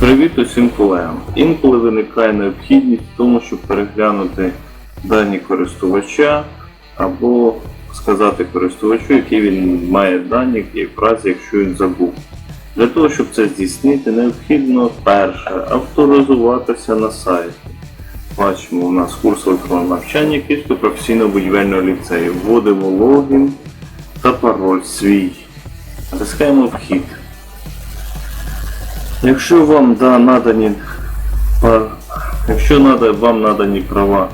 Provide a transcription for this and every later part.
Привіт усім колегам. Інколи виникає необхідність в тому, щоб переглянути дані користувача або сказати користувачу, які він має дані, і в разі, якщо він забув. Для того, щоб це здійснити, необхідно перше авторизуватися на сайті. Бачимо, у нас курс електронного навчання Київського професійного будівельного ліцею. Вводимо логін та пароль свій. Натискаємо вхід. Якщо вам да, надані якщо нада, вам надані права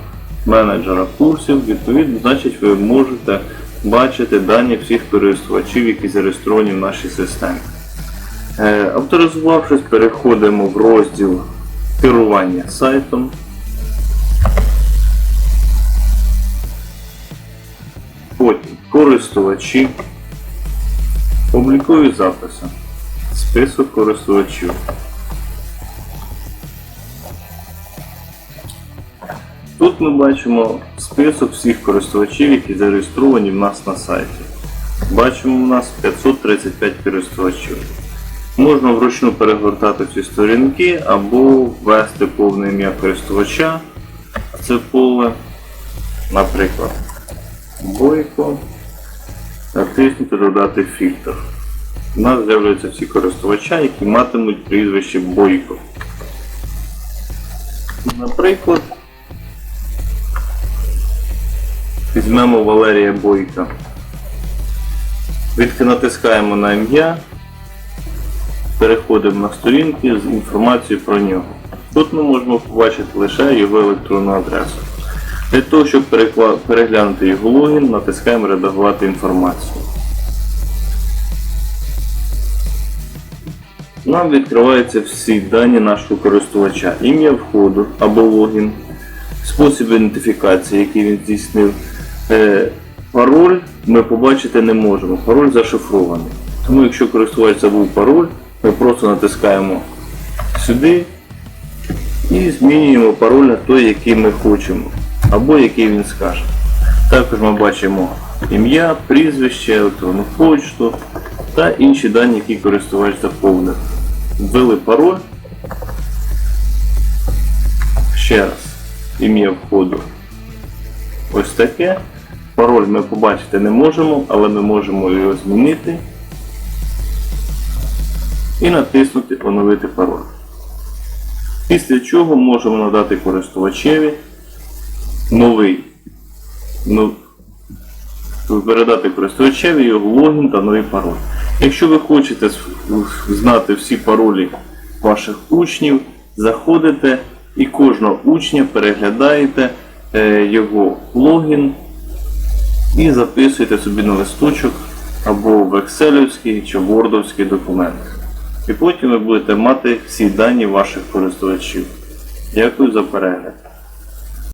менеджера курсів, відповідно, значить ви можете бачити дані всіх користувачів, які зареєстровані в нашій системі. Е, авторизувавшись, переходимо в розділ керування сайтом. Потім користувачі, облікові записи, список користувачів. Тут ми бачимо список всіх користувачів, які зареєстровані в нас на сайті. Бачимо у нас 535 користувачів. Можна вручну перегортати ці сторінки або ввести повне ім'я користувача. Це поле, наприклад, Бойко. Натиснути додати фільтр. У нас з'являються всі користувача, які матимуть прізвище Бойко. Наприклад, візьмемо Валерія Бойка. Відки натискаємо на ім'я, переходимо на сторінки з інформацією про нього. Тут ми можемо побачити лише його електронну адресу. Для того, щоб переглянути його логін, натискаємо Редагувати інформацію. Нам відкриваються всі дані нашого користувача, ім'я входу або логін, спосіб ідентифікації, який він здійснив. Е, пароль ми побачити не можемо. Пароль зашифрований. Тому якщо користувач забув пароль, ми просто натискаємо сюди і змінюємо пароль на той, який ми хочемо, або який він скаже. Також ми бачимо ім'я, прізвище, електронну почту та інші дані, які користувач заповнив. Ввели пароль. Ще раз, ім'я входу. Ось таке. Пароль ми побачити не можемо, але ми можемо його змінити і натиснути Оновити пароль. Після чого можемо надати користувачеві новий. Ну, передати користувачеві його логін та новий пароль. Якщо ви хочете знати всі паролі ваших учнів, заходите і кожного учня переглядаєте е, його логін і записуєте собі на листочок або в Excel чи Word документ. І потім ви будете мати всі дані ваших користувачів. Дякую за перегляд.